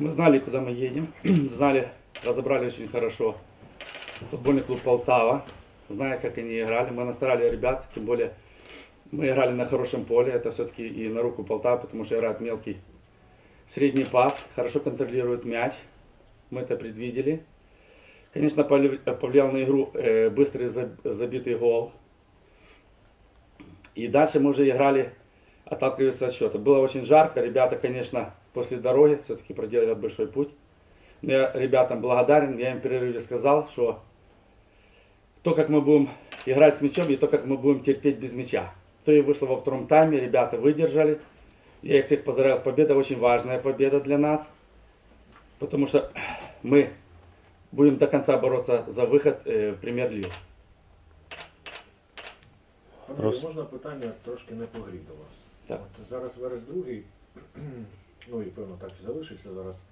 Мы знали, куда мы едем. Знали, разобрали очень хорошо футбольный клуб Полтава. Зная, как они играли. Мы настраивали ребят, тем более мы играли на хорошем поле. Это все-таки и на руку Полтавы, потому что играет мелкий средний пас, хорошо контролирует мяч. Мы это предвидели. Конечно, повли- повлиял на игру э, быстрый за- забитый гол. И дальше мы уже играли, отталкиваясь от счета. Было очень жарко. Ребята, конечно, после дороги все-таки проделали большой путь. Но я ребятам благодарен. Я им в перерыве сказал, что то, как мы будем играть с мячом, и то, как мы будем терпеть без мяча. То и вышло во втором тайме. Ребята выдержали. Я их всех поздравляю с победой. Очень важная победа для нас. Потому что мы будем до конца бороться за выход э, в премьер-лигу. Юрію, можна питання трошки не по грі до вас. Так. От зараз верес другий, ну і певно так і залишиться зараз.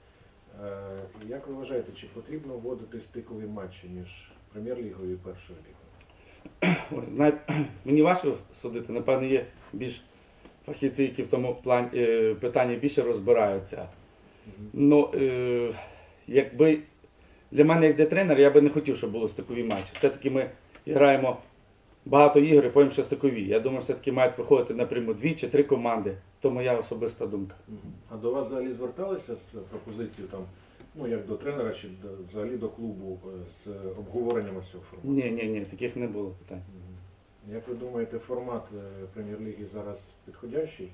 Е, як ви вважаєте, чи потрібно вводити стикові матчі між прем'єр-лігою і першою лігою? Знаєте, мені важко судити, напевно, є більш фахівці, які в тому плані е, питанні більше розбираються. Ну, е, якби для мене, як для тренера, я би не хотів, щоб були стикові матчі. Все-таки ми граємо багато ігор і потім ще стикові. Я думаю, все-таки мають виходити напряму дві чи три команди. То моя особиста думка. А до вас взагалі зверталися з пропозицією там, ну як до тренера, чи до, взагалі до клубу е, з обговоренням цього формату? Ні, ні, ні, таких не було питань. Як ви думаєте, формат е, прем'єр-ліги зараз підходящий?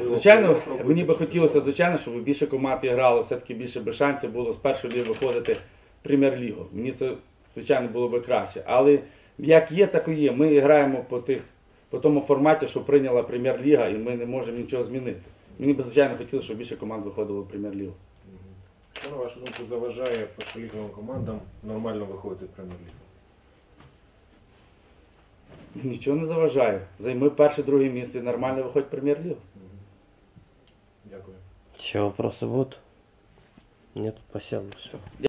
Звичайно, мені би хотілося, звичайно, щоб більше команд грало, все-таки більше би шансів було з першої ліги виходити в прем'єр-лігу. Мені це, звичайно, було би краще. Але як є, так і є. Ми граємо по, тих, по тому форматі, що прийняла прем'єр-ліга, і ми не можемо нічого змінити. Мені би, звичайно, хотілося, щоб більше команд виходило в прем'єр-лігу. Що, на вашу думку, заважає першоліговим командам нормально виходити в прем'єр-лігу? Нічого не заважає. Займи перше, друге місце і нормально виходь в прем'єр-лігу. Дякую. Еще вопросы будут? Нет, спасибо. Все.